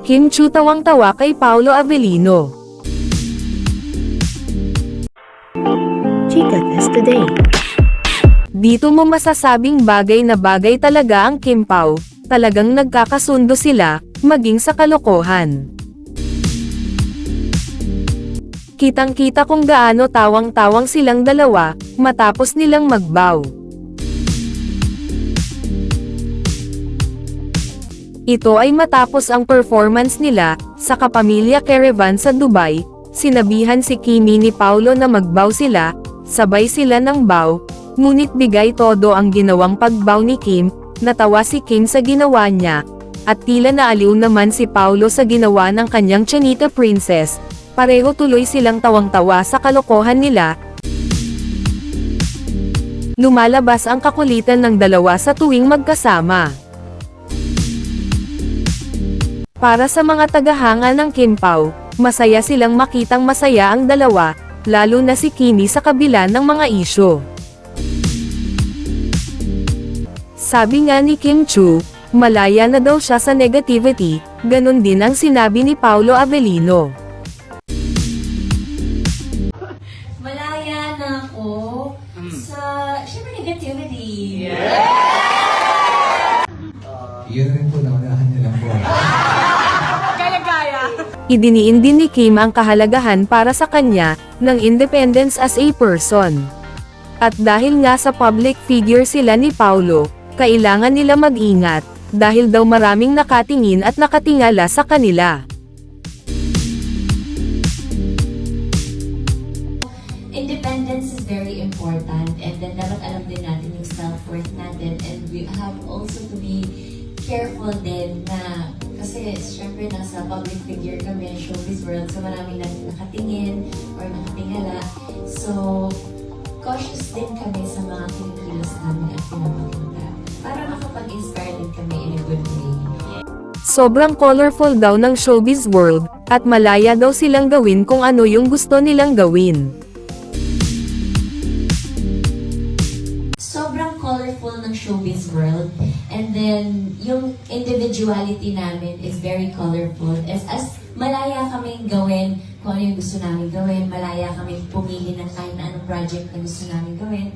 Kim Chu tawang-tawa kay Paolo Avellino. Chica Test Today. Dito mo masasabing bagay na bagay talaga ang Kim Pao, talagang nagkakasundo sila, maging sa kalokohan. Kitang-kita kung gaano tawang-tawang silang dalawa, matapos nilang magbow. Ito ay matapos ang performance nila, sa Kapamilya Caravan sa Dubai, sinabihan si Kimi ni Paulo na magbow sila, sabay sila ng bow, ngunit bigay todo ang ginawang pagbow ni Kim, natawa si Kim sa ginawa niya, at tila naaliw naman si Paulo sa ginawa ng kanyang Chanita Princess, pareho tuloy silang tawang-tawa sa kalokohan nila, Lumalabas ang kakulitan ng dalawa sa tuwing magkasama. Para sa mga tagahanga ng Kim Pao, masaya silang makitang masaya ang dalawa, lalo na si Kimi sa kabila ng mga isyo. Sabi nga ni Kim Chu, malaya na daw siya sa negativity, ganun din ang sinabi ni Paulo Avellino. Malaya na ako sa, syempre, negativity. Yun rin po, naunahan niya lang po. Idiniin din ni Kim ang kahalagahan para sa kanya, ng independence as a person. At dahil nga sa public figure sila ni Paulo, kailangan nila mag-ingat, dahil daw maraming nakatingin at nakatingala sa kanila. Independence is very important and then dapat alam din natin yung self-worth natin and we have also to be careful din na kasi syempre nasa public figure kami, showbiz world, so maraming nang nakatingin or nakatingala. So, cautious din kami sa mga kinikilos namin at pinapakita para makapag-inspire din kami in a good way. Sobrang colorful daw ng showbiz world, at malaya daw silang gawin kung ano yung gusto nilang gawin. sobrang colorful ng showbiz world. And then, yung individuality namin is very colorful. As, as malaya kaming gawin kung ano yung gusto namin gawin, malaya kaming pumili ng kahit na anong project na gusto namin gawin.